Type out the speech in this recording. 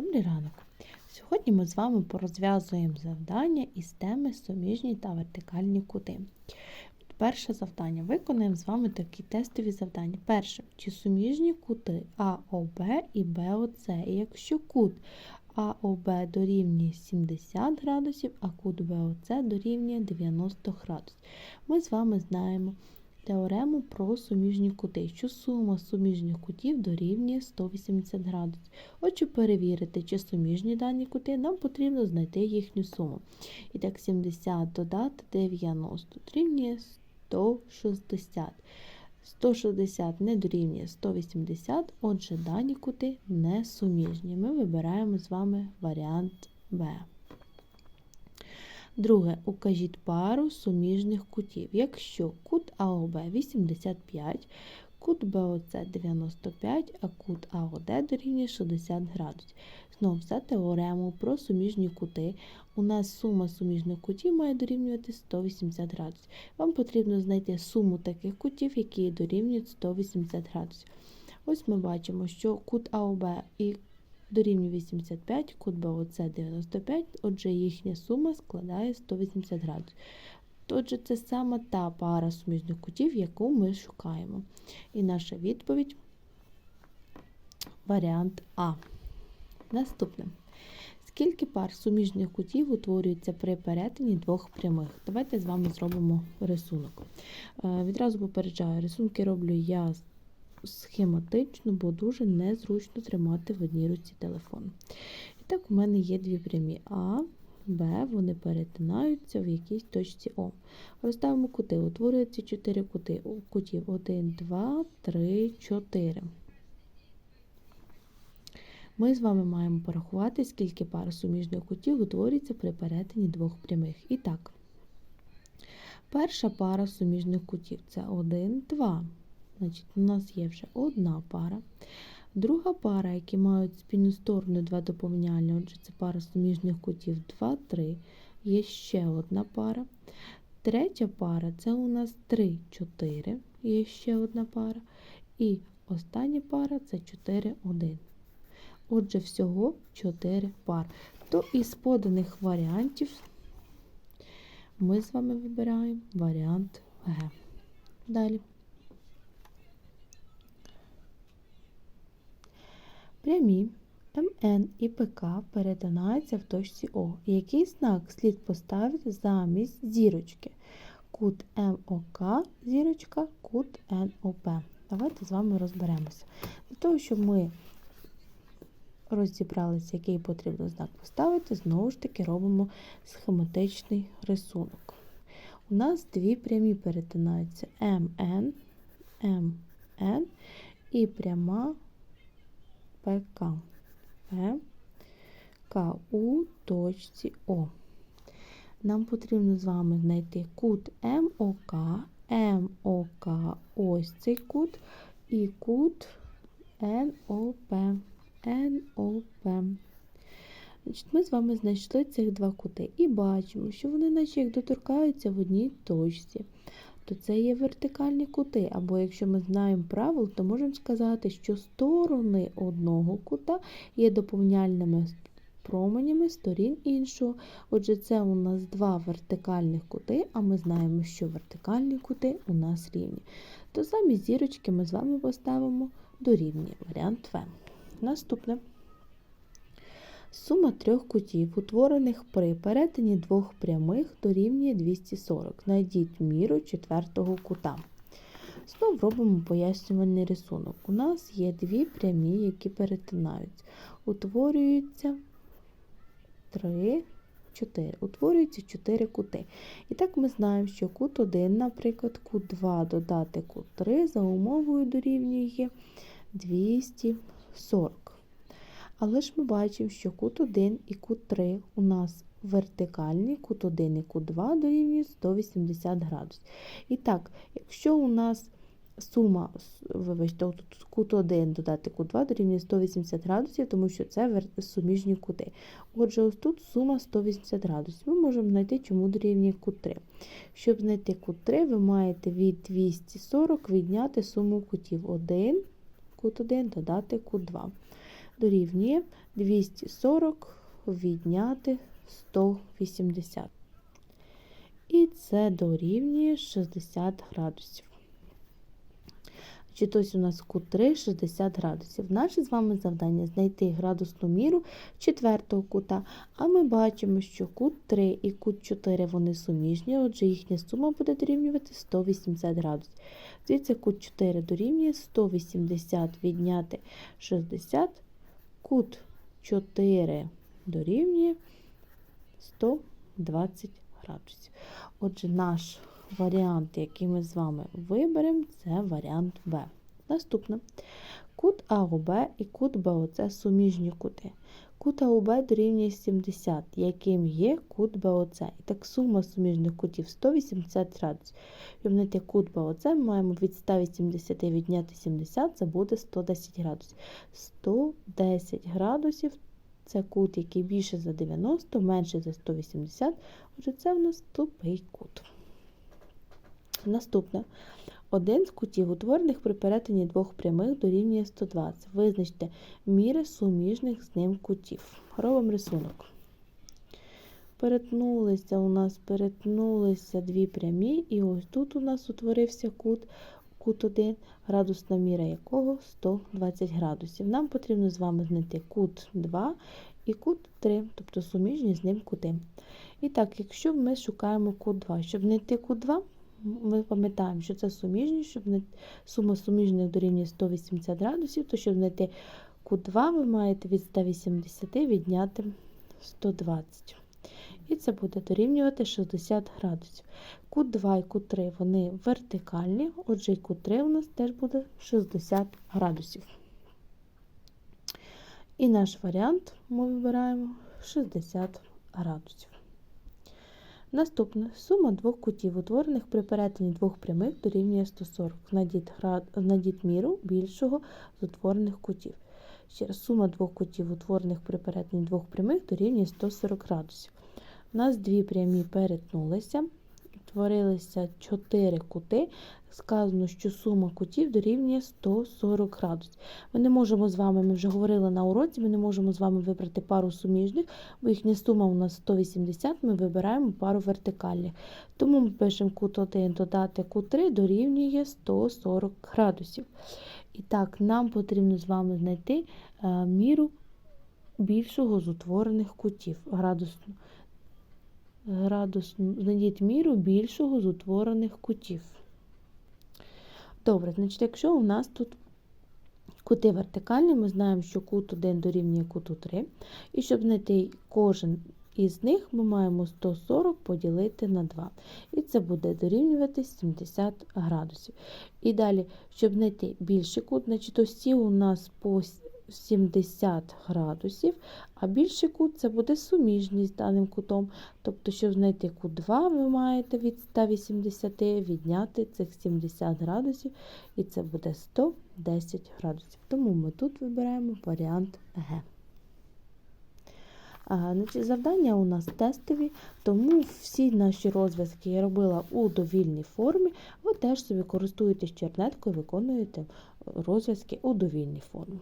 Добрий ранок! Сьогодні ми з вами порозв'язуємо завдання із теми суміжні та вертикальні кути. Перше завдання. Виконаємо з вами такі тестові завдання. Перше, чи суміжні кути АОБ і БОЦ. Якщо кут АОБ дорівнює 70 градусів, а кут БОЦ дорівнює 90 градусів. Ми з вами знаємо теорему про суміжні кути, що сума суміжних кутів дорівнює 180 градусів. Отже, перевірити, чи суміжні дані кути, нам потрібно знайти їхню суму. І так, 70 додати 90 дорівнює 160. 160 не дорівнює 180, отже, дані кути не суміжні. Ми вибираємо з вами варіант Б. Друге, укажіть пару суміжних кутів. Якщо кут АОБ 85, кут БОЦ 95, а кут АОД дорівнює 60 градусів. Знову за теорему про суміжні кути. У нас сума суміжних кутів має дорівнювати 180 градусів. Вам потрібно знайти суму таких кутів, які дорівнюють 180 градусів. Ось ми бачимо, що кут АОБ і дорівнює 85, кут БОЦ 95, отже, їхня сума складає 180 градусів. Отже, це саме та пара суміжних кутів, яку ми шукаємо. І наша відповідь варіант А. Наступне. Скільки пар суміжних кутів утворюється при перетині двох прямих? Давайте з вами зробимо рисунок. Е, Відразу попереджаю, рисунки роблю я схематично, бо дуже незручно тримати в одній руці телефон. І так, у мене є дві прямі А, Б, вони перетинаються в якійсь точці О. Розставимо кути. Утворюються 4 кути. Кутів 1, 2, 3, 4. Ми з вами маємо порахувати, скільки пар суміжних кутів утворюється при перетині двох прямих. І так, перша пара суміжних кутів це 1, 2. Значить, у нас є вже одна пара. Друга пара, які мають спільну сторону два доповняльні, отже, це пара суміжних кутів 2, 3. Є ще одна пара. Третя пара це у нас 3, 4. Є ще одна пара. І остання пара це 4, 1. Отже, всього 4 пар. То із поданих варіантів ми з вами вибираємо варіант Г. Далі. Прямі МН і ПК перетинаються в точці О. Який знак слід поставити замість зірочки? Кут МОК, зірочка, кут НОП. Давайте з вами розберемося. Для того, щоб ми розібралися, який потрібно знак поставити, знову ж таки робимо схематичний рисунок. У нас дві прямі перетинаються МН, МН і пряма ПК. ПК у точці О. Нам потрібно з вами знайти кут МОК, МОК ось цей кут, і кут НОП. НОП. Значить, Ми з вами знайшли цих два кути і бачимо, що вони наче як доторкаються в одній точці. То це є вертикальні кути. Або якщо ми знаємо правил, то можемо сказати, що сторони одного кута є доповняльними променями сторін іншого. Отже, це у нас два вертикальних кути, а ми знаємо, що вертикальні кути у нас рівні. То замість зірочки ми з вами поставимо дорівнює варіант В. Наступне. Сума трьох кутів, утворених при перетині двох прямих, дорівнює 240. Найдіть міру четвертого кута. Знову робимо пояснювальний рисунок. У нас є дві прямі, які перетинаються. Утворюються 3, 4. Утворюються 4 кути. І так ми знаємо, що кут 1, наприклад, кут 2 додати кут 3 за умовою дорівнює 240. Але ж ми бачимо, що кут 1 і кут 3 у нас вертикальні, кут 1 і кут 2 дорівнюють 180 градусів. І так, якщо у нас сума, вибачте, тут кут 1 додати кут 2 дорівнює 180 градусів, тому що це суміжні кути. Отже, ось тут сума 180 градусів. Ми можемо знайти, чому дорівнює кут 3. Щоб знайти кут 3, ви маєте від 240 відняти суму кутів 1, кут 1 додати кут 2. Дорівнює 240 відняти 180. І це дорівнює 60 градусів. Значить, ось у нас кут 3 60 градусів. Наше з вами завдання знайти градусну міру четвертого кута. А ми бачимо, що кут 3 і кут 4 вони суміжні, отже, їхня сума буде дорівнювати 180 градусів. Звідси кут 4 дорівнює 180 відняти 60, кут 4 дорівнює 120 градусів. Отже, наш варіант, який ми з вами виберемо, це варіант Б. Наступне. Кут АОБ і кут БОЦ суміжні кути. Кут АОБ дорівнює 70, яким є кут БОЦ. І так сума суміжних кутів 180 градусів. Знайти кут БОЦ, ми маємо від 180 відняти 70, це буде 110 градусів. 110 градусів це кут, який більше за 90, менше за 180, отже, це в нас тупий кут. Наступне. Один з кутів, утворених при перетині двох прямих, дорівнює 120. Визначте міри суміжних з ним кутів. Робимо рисунок. Перетнулися у нас перетнулися дві прямі, і ось тут у нас утворився кут, кут 1, градусна міра якого 120 градусів. Нам потрібно з вами знайти кут 2 і кут 3, тобто суміжні з ним кути. І так, якщо ми шукаємо кут 2, щоб знайти кут 2, ми пам'ятаємо, що це суміжні, щоб сума суміжних дорівнює 180 градусів, то щоб знайти кут 2, ви маєте від 180 відняти 120. І це буде дорівнювати 60 градусів. Кут 2 і кут 3 вони вертикальні, отже, і кут 3 у нас теж буде 60 градусів. І наш варіант ми вибираємо 60 градусів. Наступне сума двох кутів, утворених при перетині двох прямих, дорівнює 140. Знайдіть, град... Знайдіть міру більшого з утворених кутів. Ще раз, сума двох кутів, утворених при перетині двох прямих, дорівнює 140 градусів. У нас дві прямі перетнулися, утворилися 4 кути. Сказано, що сума кутів дорівнює 140 градусів. Ми не можемо з вами, ми вже говорили на уроці, ми не можемо з вами вибрати пару суміжних, бо їхня сума у нас 180, ми вибираємо пару вертикальних. Тому ми пишемо кут 1 додати кут 3 дорівнює 140 градусів. І так, нам потрібно з вами знайти е, міру більшого з утворених кутів. Градусну. Градусну. Знайдіть міру більшого з утворених кутів. Добре, значить, якщо у нас тут кути вертикальні, ми знаємо, що кут 1 дорівнює куту 3. І щоб знайти кожен із них, ми маємо 140 поділити на 2. І це буде дорівнювати 70 градусів. І далі, щоб знайти більший кут, значить осі у нас по 70 градусів, а більший кут це буде суміжний з даним кутом. Тобто, щоб знайти кут 2, ви маєте від 180 відняти цих 70 градусів, і це буде 110 градусів. Тому ми тут вибираємо варіант Г. Завдання у нас тестові, тому всі наші розв'язки я робила у довільній формі. Ви теж собі користуєтесь чернеткою, виконуєте розв'язки у довільній формі.